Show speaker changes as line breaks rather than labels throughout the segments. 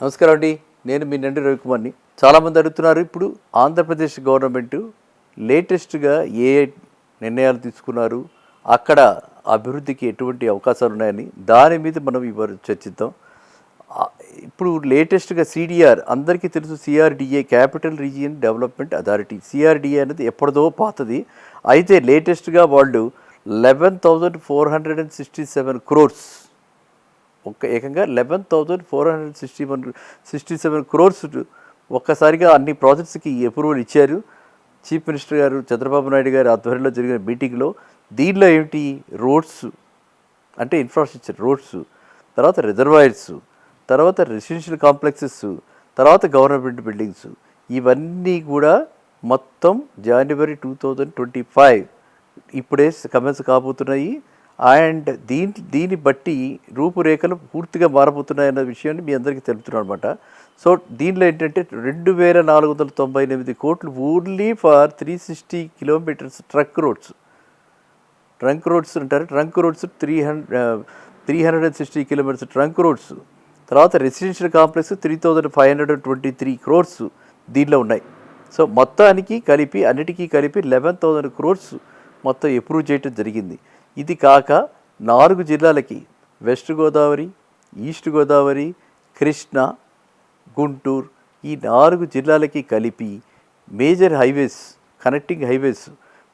నమస్కారం అండి. నేను మీ నండి రవికుమార్ని. చాలామంది అడుగుతున్నారు ఇప్పుడు ఆంధ్రప్రదేశ్ గవర్నమెంట్ లేటెస్ట్గా ఏ నిర్ణయాలు తీసుకున్నారు అక్కడ అభివృద్ధికి ఎటువంటి అవకాశాలు ఉన్నాయని దాని మీద మనం ఇవ్వరు చర్చిద్దాం. ఇప్పుడు లేటెస్ట్గా సిడిఆర్ అందరికీ తెలుసు CRDA capital region development authority. CRDA అనేది ఎప్పటిదో పాతది. అయితే లేటెస్ట్గా వాళ్ళు eleven thousand four hundred and sixty seven crores ఒక్క ఏకంగా eleven thousand four hundred sixty one sixty seven crores ఒక్కసారిగా అన్ని ప్రాజెక్ట్స్కి అప్రూవల్ ఇచ్చారు. చీఫ్ మినిస్టర్ గారు చంద్రబాబు నాయుడు గారి ఆధ్వర్యంలో జరిగిన మీటింగ్లో దీనిలో ఏమిటి? రోడ్స్ అంటే ఇన్ఫ్రాస్ట్రక్చర్ రోడ్స్ తర్వాత రిజర్వాయర్స్ తర్వాత రెసిడెన్షియల్ కాంప్లెక్సెస్ తర్వాత గవర్నమెంట్ బిల్డింగ్స్ ఇవన్నీ కూడా మొత్తం జనవరి టూ థౌజండ్ ట్వంటీ ఫైవ్ ఇప్పుడే కమెంట్స్ కాబోతున్నాయి. అండ్ దీని దీన్ని బట్టి రూపురేఖలు పూర్తిగా మారబోతున్నాయన్న విషయాన్ని మీ అందరికీ తెలుపుతున్నాను అనమాట సో దీనిలో ఏంటంటే రెండు వేల నాలుగు వందల తొంభై ఎనిమిది కోట్లు only for three sixty kilometres truck roads. Trunk roads అంటారు. Trunk roads three hundred three hundred and sixty kilometres trunk roads. తర్వాత residential complex three thousand five hundred and twenty three crores దీనిలో ఉన్నాయి. సో మొత్తానికి కలిపి అన్నిటికీ కలిపి eleven thousand crores మొత్తం approve చేయడం జరిగింది. ఇది కాక నాలుగు జిల్లాలకి వెస్ట్ గోదావరి ఈస్ట్ గోదావరి కృష్ణ గుంటూరు ఈ నాలుగు జిల్లాలకి కలిపి మేజర్ హైవేస్ కనెక్టింగ్ హైవేస్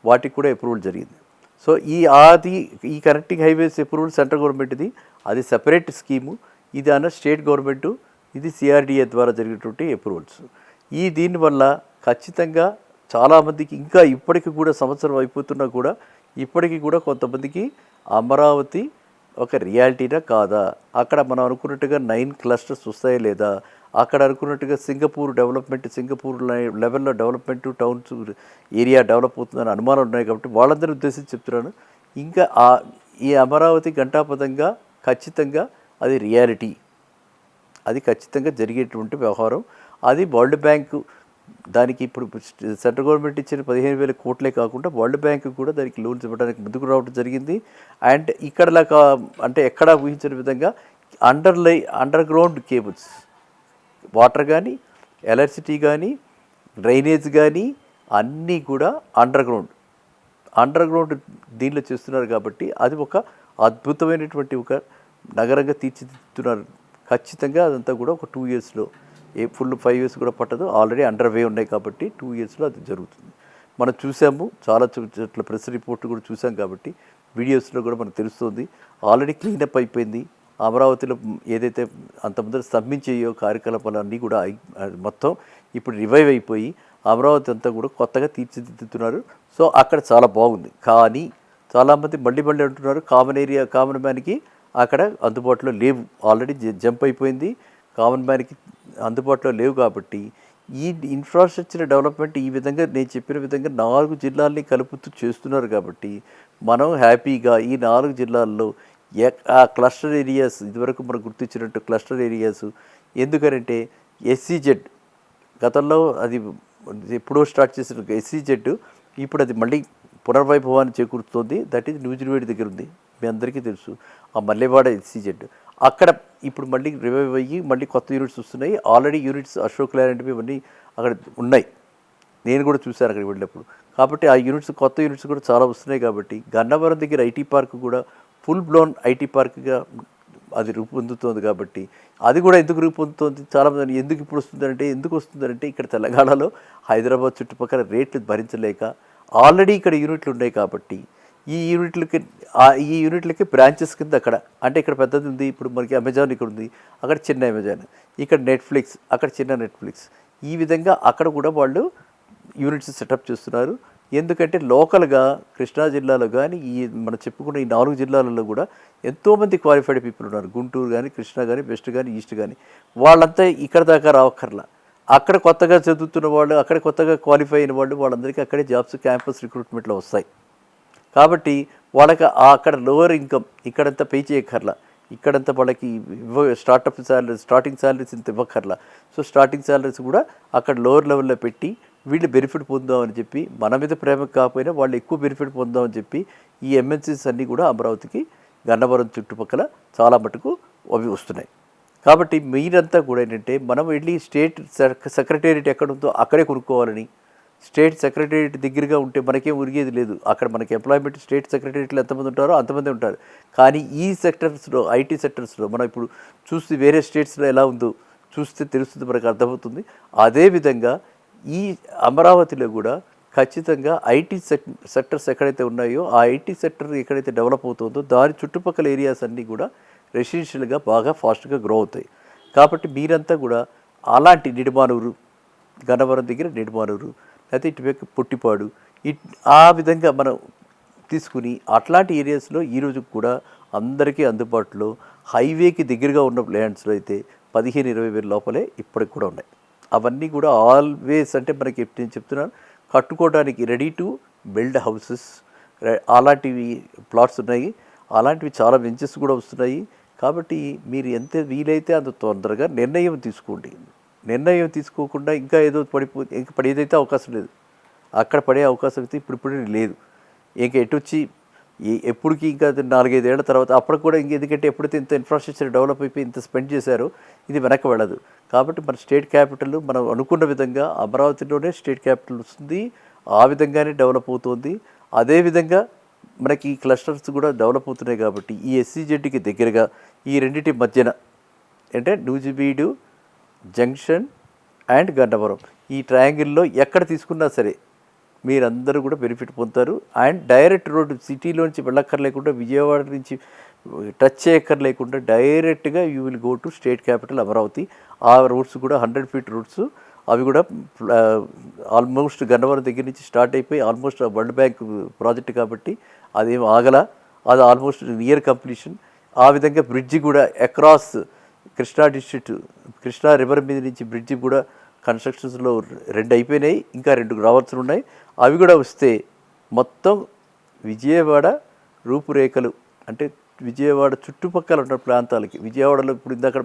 వాటికి కూడా అప్రూవల్ జరిగింది. సో ఈ అది ఈ కనెక్టింగ్ హైవేస్ అప్రూవల్ సెంట్రల్ గవర్నమెంట్ది. అది సెపరేట్ స్కీము. ఇది అన్న స్టేట్ గవర్నమెంట్ ఇది సిఆర్డిఏ ద్వారా జరిగేటువంటి అప్రూవల్స్. ఈ దీనివల్ల ఖచ్చితంగా చాలామందికి ఇంకా ఇప్పటికి కూడా సంవత్సరం అయిపోతున్నా కూడా ఇప్పటికీ కూడా కొంతమందికి అమరావతి ఒక రియాలిటీనా కాదా? అక్కడ మనం అనుకున్నట్టుగా నైన్ క్లస్టర్స్ వస్తాయా లేదా? అక్కడ అనుకున్నట్టుగా సింగపూర్ డెవలప్మెంట్ సింగపూర్ లై- లెవెల్లో డెవలప్మెంట్ టౌన్స్ ఏరియా డెవలప్ అవుతుందని అనుమానాలు ఉన్నాయి కాబట్టి వాళ్ళందరూ ఉద్దేశించి చెప్తున్నాను. ఇంకా ఆ ఈ అమరావతి గంటాపదంగా ఖచ్చితంగా అది రియాలిటీ. అది ఖచ్చితంగా జరిగేటువంటి వ్యవహారం. అది వరల్డ్ బ్యాంకు దానికి ఇప్పుడు సెంట్రల్ గవర్నమెంట్ ఇచ్చిన పదిహేను వేల కోట్లే కాకుండా వరల్డ్ బ్యాంక్ కూడా దానికి లోన్స్ ఇవ్వడానికి ముందుకు రావడం జరిగింది. అండ్ ఇక్కడలా కా అంటే ఎక్కడ ఊహించిన విధంగా under lie underground cables water కానీ ఎలక్ట్రిసిటీ కానీ డ్రైనేజ్ కానీ అన్నీ కూడా అండర్ గ్రౌండ్ అండర్ గ్రౌండ్ దీనిలో చేస్తున్నారు కాబట్టి అది ఒక అద్భుతమైనటువంటి ఒక నగరంగా తీర్చిదిద్దుతున్నారు. ఖచ్చితంగా అదంతా కూడా ఒక టూ ఇయర్స్లో ఏ ఫుల్ ఫైవ్ ఇయర్స్ కూడా పట్టదు. ఆల్రెడీ అండర్ వే ఉన్నాయి కాబట్టి టూ ఇయర్స్లో అది జరుగుతుంది. మనం చూసాము చాలా చోట్ల ప్రెస్ రిపోర్ట్ కూడా చూసాం కాబట్టి వీడియోస్లో కూడా మనకు తెలుస్తుంది. ఆల్రెడీ క్లీనప్ అయిపోయింది. అమరావతిలో ఏదైతే అంతకుముందు స్తంభించేయో కార్యకలాపాలన్నీ కూడా మొత్తం ఇప్పుడు రివైవ్ అయిపోయి అమరావతి అంతా కూడా కొత్తగా తీర్చిదిద్దుతున్నారు. సో అక్కడ చాలా బాగుంది. కానీ చాలామంది మళ్ళీ మళ్ళీ అంటున్నారు కామన్ ఏరియా కామన్ మ్యాన్కి అక్కడ అందుబాటులో లేవు. ఆల్రెడీ జంప్ అయిపోయింది. కామన్ మ్యాన్కి అందుబాటులో లేవు కాబట్టి ఈ ఇన్ఫ్రాస్ట్రక్చర్ డెవలప్మెంట్ ఈ విధంగా నేను చెప్పిన విధంగా నాలుగు జిల్లాల్ని కలుపుతూ చేస్తున్నారు కాబట్టి మనం హ్యాపీగా ఈ నాలుగు జిల్లాల్లో ఆ క్లస్టర్ ఏరియాస్ ఇదివరకు మనం గుర్తించినట్టు క్లస్టర్ ఏరియాస్ ఎందుకనంటే ఎస్సీజెడ్ గతంలో అది ఎప్పుడో స్టార్ట్ చేసిన ఎస్సీజెడ్ ఇప్పుడు అది మళ్ళీ పునర్వైభవాన్ని చేకూరుతోంది దట్ ఈజ్ న్యూజిల్వేడ్ దగ్గర ఉంది. మీ అందరికీ తెలుసు. ఆ మల్లెవాడ ఎస్సీజెడ్ అక్కడ ఇప్పుడు మళ్ళీ రివైవ్ అయ్యి మళ్ళీ కొత్త యూనిట్స్ వస్తున్నాయి. ఆల్రెడీ యూనిట్స్ అశోక్ ల్యాండ్ ఇవన్నీ అక్కడ ఉన్నాయి. నేను కూడా చూశాను అక్కడికి వెళ్ళినప్పుడు. కాబట్టి ఆ యూనిట్స్ కొత్త యూనిట్స్ కూడా చాలా వస్తున్నాయి కాబట్టి గన్నవరం దగ్గర ఐటీ పార్క్ కూడా ఫుల్ బ్లోన్ ఐటీ పార్క్గా అది రూపొందుతోంది కాబట్టి అది కూడా ఎందుకు రూపొందుతోంది? చాలామంది ఎందుకు ఇప్పుడు వస్తుందంటే ఎందుకు వస్తుందంటే ఇక్కడ తెలంగాణలో హైదరాబాద్ చుట్టుపక్కల రేట్లు భరించలేక ఆల్రెడీ ఇక్కడ యూనిట్లు ఉన్నాయి కాబట్టి ఈ యూనిట్లకి ఈ యూనిట్లకి బ్రాంచెస్ కింద అక్కడ అంటే ఇక్కడ పెద్దది ఉంది ఇప్పుడు మనకి అమెజాన్ ఇక్కడ ఉంది అక్కడ చిన్న అమెజాన్ ఇక్కడ నెట్ఫ్లిక్స్ అక్కడ చిన్న నెట్ఫ్లిక్స్. ఈ విధంగా అక్కడ కూడా వాళ్ళు యూనిట్స్ సెటప్ చేస్తున్నారు. ఎందుకంటే లోకల్గా కృష్ణా జిల్లాలో కానీ ఈ మనం చెప్పుకున్న ఈ నాలుగు జిల్లాలలో కూడా ఎంతోమంది క్వాలిఫైడ్ పీపుల్ ఉన్నారు. గుంటూరు కానీ కృష్ణా కానీ వెస్ట్ కానీ ఈస్ట్ కానీ. వాళ్ళంతా ఇక్కడ దాకా రావక్కర్లా. అక్కడ కొత్తగా చదువుతున్న వాళ్ళు అక్కడ కొత్తగా క్వాలిఫై అయిన వాళ్ళు వాళ్ళందరికీ అక్కడే జాబ్స్ క్యాంపస్ రిక్రూట్మెంట్లో వస్తాయి. కాబట్టి వాళ్ళకి అక్కడ లోవర్ ఇన్కమ్ ఇక్కడంతా పే చేయక్కర్లా. ఇక్కడంతా వాళ్ళకి ఇవ్వ స్టార్టప్ శాలరీ స్టార్టింగ్ శాలరీస్ ఇంత ఇవ్వక్కర్లా. సో స్టార్టింగ్ శాలరీస్ కూడా అక్కడ లోవర్ లెవెల్లో పెట్టి వీళ్ళు బెనిఫిట్ పొందామని చెప్పి మన మీద ప్రేమ కాకపోయినా వాళ్ళు ఎక్కువ బెనిఫిట్ పొందామని చెప్పి ఈ ఎంఎన్సీస్ అన్నీ కూడా అమరావతికి గన్నవరం చుట్టుపక్కల చాలా మటుకు అవి వస్తున్నాయి. కాబట్టి మీరంతా కూడా ఏంటంటే మనం వెళ్ళి స్టేట్ సెక్రటేరియట్ ఎక్కడ ఉందో అక్కడే కొనుక్కోవాలని స్టేట్ సెక్రటేరియట్ దగ్గరగా ఉంటే మనకేం ఉరిగేది లేదు. అక్కడ మనకి ఎంప్లాయ్మెంట్ స్టేట్ సెక్రటేరియట్లో ఎంతమంది ఉంటారో అంతమంది ఉంటారు. కానీ ఈ సెక్టర్స్లో ఐటీ సెక్టర్స్లో మనం ఇప్పుడు చూస్తే వేరే స్టేట్స్లో ఎలా ఉందో చూస్తే తెలుస్తుంది మనకు అర్థమవుతుంది. అదేవిధంగా ఈ అమరావతిలో కూడా ఖచ్చితంగా ఐటీ సెక్ సెక్టర్స్ ఎక్కడైతే ఉన్నాయో ఆ ఐటీ సెక్టర్ ఎక్కడైతే డెవలప్ అవుతుందో దాని చుట్టుపక్కల ఏరియాస్ అన్నీ కూడా రెసిడెన్షియల్గా బాగా ఫాస్ట్గా గ్రో అవుతాయి. కాబట్టి మీరంతా కూడా అలాంటి నిడిమానూరు గన్నవరం దగ్గర నిడిమానూరు లేకపోతే ఇటువైపు పుట్టిపాడు. ఇట్ ఆ విధంగా మనం తీసుకుని అట్లాంటి ఏరియాస్లో ఈరోజు కూడా అందరికీ అందుబాటులో హైవేకి దగ్గరగా ఉన్న ల్యాండ్స్లో అయితే పదిహేను ఇరవై వేల లోపలే ఇప్పటికి కూడా ఉన్నాయి. అవన్నీ కూడా ఆల్వేస్ అంటే మనకి ఎప్పుడు నేను చెప్తున్నాను కట్టుకోవడానికి రెడీ టు బిల్డ్ హౌసెస్. అలాంటివి ప్లాట్స్ ఉన్నాయి. అలాంటివి చాలా వెంచెస్ కూడా వస్తున్నాయి. కాబట్టి మీరు ఎంత వీలైతే అంత తొందరగా నిర్ణయం తీసుకోండి. నిర్ణయం తీసుకోకుండా ఇంకా ఏదో పడిపో ఇంకా పడేదైతే అవకాశం లేదు అక్కడ పడే అవకాశం అయితే ఇప్పుడు ఇప్పుడు లేదు. ఇంక ఎటు వచ్చి ఎప్పటికి ఇంకా నాలుగైదేళ్ళ తర్వాత అప్పుడు కూడా ఇంక ఎందుకంటే ఎప్పుడైతే ఇంత ఇన్ఫ్రాస్ట్రక్చర్ డెవలప్ అయిపోయి ఇంత స్పెండ్ చేశారో ఇది వెనక్కి వెళ్ళదు. కాబట్టి మన స్టేట్ క్యాపిటల్ మనం అనుకున్న విధంగా అమరావతిలోనే స్టేట్ క్యాపిటల్ వస్తుంది ఆ విధంగానే డెవలప్ అవుతుంది. అదేవిధంగా మనకి ఈ క్లస్టర్స్ కూడా డెవలప్ అవుతున్నాయి కాబట్టి ఈ ఎస్సీజెడ్కి దగ్గరగా ఈ రెండింటి మధ్యన అంటే నూజిబీడు జంక్షన్ అండ్ గన్నవరం ఈ ట్రయాంగిల్లో ఎక్కడ తీసుకున్నా సరే మీరందరూ కూడా బెనిఫిట్ పొందుతారు. అండ్ డైరెక్ట్ రోడ్డు సిటీలోంచి వెళ్ళక్కర్లేకుండా విజయవాడ నుంచి టచ్ చేయక్కర్లేకుండా డైరెక్ట్గా you will go to state capital Amaravati. ఆ రూట్స్ కూడా హండ్రెడ్ ఫీట్ రూట్స్ అవి కూడా ఆల్మోస్ట్ గన్నవరం దగ్గర నుంచి స్టార్ట్ అయిపోయి ఆల్మోస్ట్ వరల్డ్ బ్యాంక్ ప్రాజెక్ట్ కాబట్టి అదేం ఆగల. అది ఆల్మోస్ట్ నియర్ కంప్లీషన్. ఆ విధంగా బ్రిడ్జి కూడా across Krishna district Krishna river మీద నుంచి బ్రిడ్జి కూడా కన్స్ట్రక్షన్స్లో రెండు అయిపోయినాయి ఇంకా రెండు రావాల్సి ఉన్నాయి. అవి కూడా వస్తే మొత్తం విజయవాడ రూపురేఖలు అంటే విజయవాడ చుట్టుపక్కల ఉన్న ప్రాంతాలకి విజయవాడలో ఇప్పుడు ఇందాక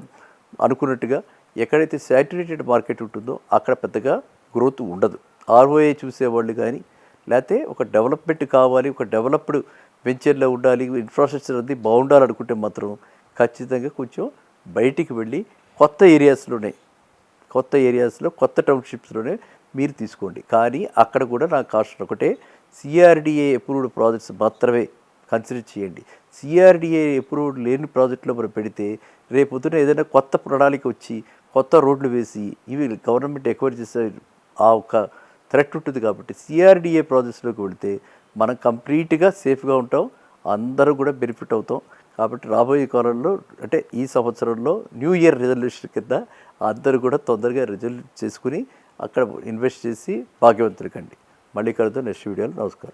అనుకున్నట్టుగా ఎక్కడైతే శాటిరేటెడ్ మార్కెట్ ఉంటుందో అక్కడ పెద్దగా గ్రోత్ ఉండదు. ఆర్ఓఏ చూసేవాళ్ళు కానీ లేకపోతే ఒక డెవలప్మెంట్ కావాలి ఒక డెవలప్డ్ వెంచర్లో ఉండాలి ఇన్ఫ్రాస్ట్రక్చర్ అది బాగుండాలనుకుంటే మాత్రం ఖచ్చితంగా కొంచెం బయటికి వెళ్ళి కొత్త ఏరియాస్లోనే కొత్త ఏరియాస్లో కొత్త టౌన్షిప్స్లోనే మీరు తీసుకోండి. కానీ అక్కడ కూడా నా కాస్ట్ ఒకటే సిఆర్డిఏ అప్రూవ్డ్ ప్రాజెక్ట్స్ మాత్రమే కన్సిడర్ చేయండి. సిఆర్డిఏ అప్రూవ్డ్ లేని ప్రాజెక్టులో మనం పెడితే రేపొద్దున ఏదైనా కొత్త ప్రణాళిక వచ్చి కొత్త రోడ్లు వేసి ఇవి గవర్నమెంట్ ఎక్వైర్ చేసే ఆ ఒక థ్రెట్ ఉంటుంది కాబట్టి సిఆర్డిఏ ప్రాజెక్ట్స్లోకి వెళితే మనం కంప్లీట్గా సేఫ్గా ఉంటాం అందరూ కూడా బెనిఫిట్ అవుతాం. కాబట్టి రాబోయే కాలంలో అంటే ఈ సంవత్సరంలో న్యూ ఇయర్ రిజల్యూషన్ కింద అందరూ కూడా తొందరగా రిజల్యూట్ చేసుకుని అక్కడ ఇన్వెస్ట్ చేసి భాగ్యవంతులు కండి. మళ్ళీ కలుద్దాం. నెక్స్ట్ వీడియోలో నమస్కారం.